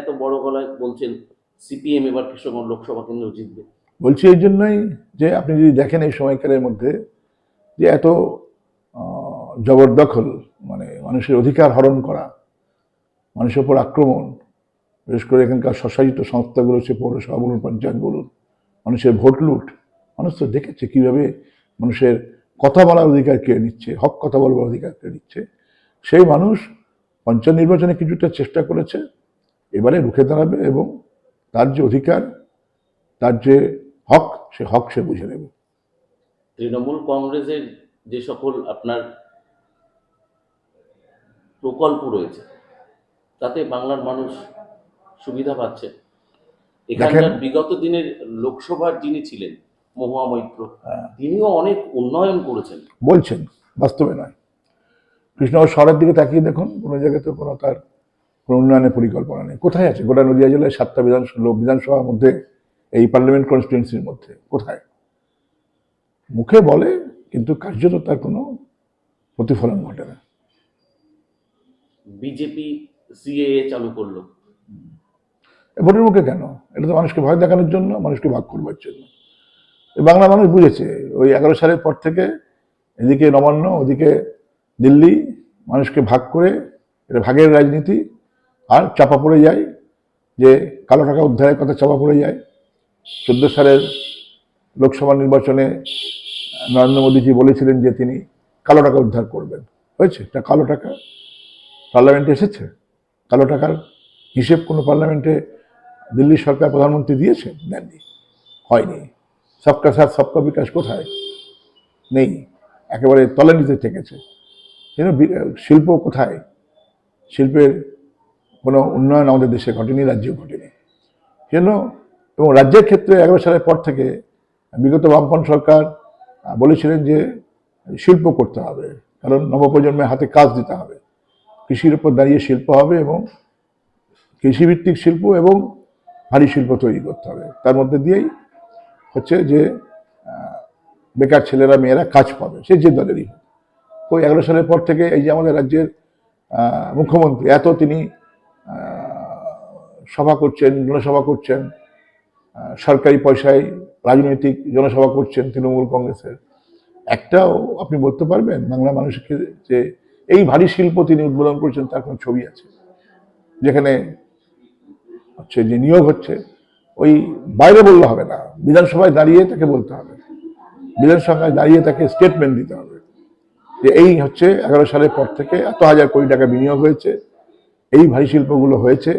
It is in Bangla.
এত বড় গলায় বলছেন সিপিএম, এবার কৃষ্ণগঞ্জ লোকসভা কেন্দ্র জিতবে। বলছি এই জন্যই যে আপনি যদি দেখেন এই সময়কালের মধ্যে যে এত জবরদখল মানে মানুষের অধিকার হরণ করা, মানুষের ওপর আক্রমণ, বিশেষ করে এখানকার স্বশাসিত সংস্থাগুলো, সে পৌরসভা বলুন, পঞ্চায়েত বলুন, মানুষের ভোট লুট, মানুষ তো দেখেছে কীভাবে মানুষের কথা বলার অধিকার কেড়ে নিচ্ছে, হক কথা বলবার অধিকার কেড়ে নিচ্ছে। সেই মানুষ পঞ্চায়েত নির্বাচনে কিছুটা চেষ্টা করেছে এবারে রুখে দাঁড়াবে এবং তার যে অধিকার তার যে হক সে হক সে বুঝে নেবে। তৃণমূল কংগ্রেসের যে সকল আপনার প্রকল্প রয়েছে তাতে বাংলার মানুষ সুবিধা পাচ্ছে। এখানকার বিগত দিনের লোকসভার যিনি ছিলেন মহুয়া মৈত্র হ্যাঁ। তিনিও অনেক উন্নয়ন করেছেন। বলছেন বাস্তবে নয়। কৃষ্ণনগর শহরের দিকে তাকিয়ে দেখুন কোনো জায়গায় তো কোনো তার কোনো উন্নয়নের পরিকল্পনা নেই। কোথায় আছে? গোটা নদীয়া জেলায় সাতটা বিধানসভা বিধানসভার মধ্যে এই পার্লামেন্ট কনস্টিটুয়েন্সির মধ্যে। কোথায়? মুখে বলে কিন্তু কার্যত তার কোনো প্রতিফলন ঘটে না। বিজেপি সিএএ চালু করল। ভোটের মুখে কেন? এটা তো মানুষকে ভয় দেখানোর জন্য মানুষকে ভাগ করবার জন্য। বাংলা মানুষ বুঝেছে ওই এগারো সালের পর থেকে এদিকে নবান্ন ওদিকে দিল্লি মানুষকে ভাগ করে এটা ভাগের রাজনীতি আর চাপা পড়ে যায়, যে কালো টাকা উদ্ধারের কথা চাপা পড়ে যায়। চোদ্দ সালের লোকসভা নির্বাচনে নরেন্দ্র মোদীজি বলেছিলেন যে তিনি কালো টাকা উদ্ধার করবেন। হয়েছে? তা কালো টাকা পার্লামেন্টে এসেছে? কালো টাকার হিসেব কোনো পার্লামেন্টে দিল্লি সরকার প্রধানমন্ত্রী দিয়েছে দেননি। হয়নি। সবকা সাথ, সবকা বিকাশ কোথায়? নেই। একেবারে তলানিতে থেকেছে। শিল্প কোথায়? শিল্পের কোনো উন্নয়ন আমাদের দেশে ঘটেনি, রাজ্যেও ঘটেনি। কেন এবং রাজ্যের ক্ষেত্রে এগারো সালের পর থেকে বিগত বামপন সরকার বলেছিলেন যে শিল্প করতে হবে, কারণ নবপ্রজন্মের হাতে কাজ দিতে হবে। কৃষির উপর দাঁড়িয়ে শিল্প হবে এবং কৃষিভিত্তিক শিল্প এবং ভারী শিল্প তৈরি করতে হবে। তার মধ্যে দিয়েই হচ্ছে যে বেকার ছেলেরা, মেয়েরা কাজ পাবে, সে যে দলেরই হোক। ওই এগারো সালের পর থেকে এই যে আমাদের রাজ্যের মুখ্যমন্ত্রী, এত তিনি সভা করছেন, জনসভা করছেন সরকারি পয়সায় রাজনৈতিক জনসভা করছেন তৃণমূল কংগ্রেসের। একটাও আপনি বলতে পারবেন, বাংলা মানুষকে যে এই ভারী শিল্প তিনি উদ্বোধন করেছেন তার কোনো ছবি আছে। যেখানে হচ্ছে যে নিয়োগ হচ্ছে, ওই বাইরে বললে হবে না, বিধানসভায় দাঁড়িয়ে তাকে বলতে হবে। বিধানসভায় দাঁড়িয়ে তাকে স্টেটমেন্ট দিতে হবে যে এই হচ্ছে এগারো সালের পর থেকে এত হাজার কোটি টাকা বিনিয়োগ হয়েছে, এই ভারী শিল্পগুলো হয়েছে